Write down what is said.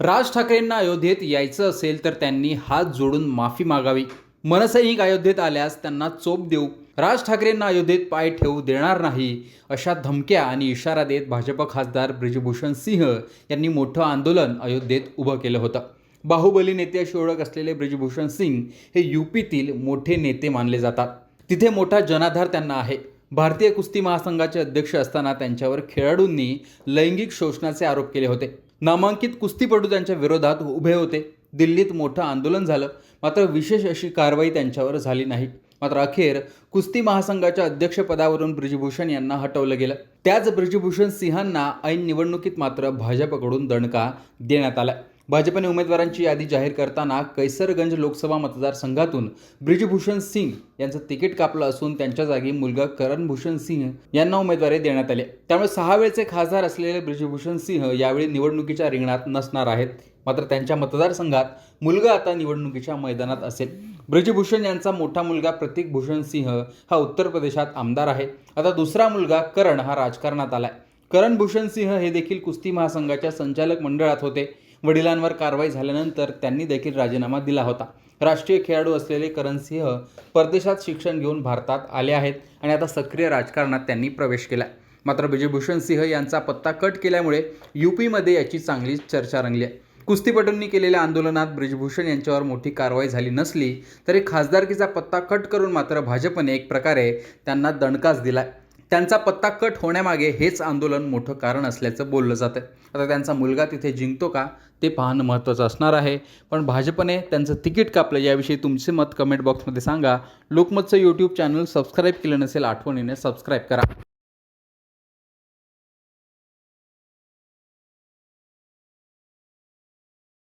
राज ठाकरेंना अयोध्येत यायचं असेल तर त्यांनी हात जोडून माफी मागावी. मनसैनिक अयोध्येत आल्यास त्यांना चोप देऊ. राज ठाकरेंना अयोध्येत पाय ठेवू देणार नाही अशा धमक्या आणि इशारा देत भाजप खासदार ब्रिजभूषण सिंह यांनी मोठं आंदोलन अयोध्येत उभं केलं होतं. बाहुबली नेत्याशी ओळख असलेले ब्रिजभूषण सिंग हे यूपीतील मोठे नेते मानले जातात. तिथे मोठा जनाधार त्यांना आहे. भारतीय कुस्ती महासंघाचे अध्यक्ष असताना त्यांच्यावर खेळाडूंनी लैंगिक शोषणाचे आरोप केले होते. नामांकित कुस्तीपटू त्यांच्या विरोधात उभे होते. दिल्लीत मोठं आंदोलन झालं. मात्र विशेष अशी कारवाई त्यांच्यावर झाली नाही. मात्र अखेर कुस्ती महासंघाच्या अध्यक्षपदावरून ब्रिजभूषण यांना हटवलं गेलं. त्याच ब्रिजभूषण सिंहांना ऐन निवडणुकीत मात्र भाजपकडून दणका देण्यात आला. भाजपने उमेदवारांची यादी जाहीर करताना कैसरगंज लोकसभा मतदारसंघातून ब्रिजभूषण सिंग यांचं तिकीट कापलं असून त्यांच्या जागी मुलगा करणभूषण सिंह यांना उमेदवारी देण्यात आली. त्यामुळे सहा वेळचे खासदार असलेले ब्रिजभूषण सिंह यावेळी निवडणुकीच्या रिंगणात नसणार आहेत. मात्र त्यांच्या मतदारसंघात मुलगा आता निवडणुकीच्या मैदानात असेल. ब्रिजभूषण यांचा मोठा मुलगा प्रतीक भूषण सिंह हा उत्तर प्रदेशात आमदार आहे. आता दुसरा मुलगा करण हा राजकारणात आलाय. करण भूषण सिंह हे देखील कुस्ती महासंघाच्या संचालक मंडळात होते. वडिलांवर कारवाई झाल्यानंतर त्यांनी देखील राजीनामा दिला होता. राष्ट्रीय खेळाडू असलेले करण सिंह परदेशात शिक्षण घेऊन भारतात आले आहेत आणि आता सक्रिय राजकारणात त्यांनी प्रवेश केला मात्र ब्रिजभूषण सिंह यांचा पत्ता कट केल्यामुळे यूपीमध्ये याची चांगलीच चर्चा रंगली आहे. कुस्तीपटूंनी केलेल्या आंदोलनात ब्रिजभूषण यांच्यावर मोठी कारवाई झाली नसली तरी खासदारकीचा पत्ता कट करून मात्र भाजपने एक प्रकारे त्यांना दणकाच दिलाय. त्यांचा पत्ता कट होण्यामागे हेच आंदोलन मोठं कारण असल्याचं बोललं जातं आता त्यांचा मुलगा तिथे जिंकतो का ते पाहणं महत्त्वाचं असणार आहे. पण भाजपने त्यांचं तिकीट कापलं याविषयी तुमचे मत कमेंट बॉक्समध्ये सांगा. लोकमतचं यूट्यूब चॅनल सबस्क्राईब केलं नसेल आठवणीने सबस्क्राईब करा.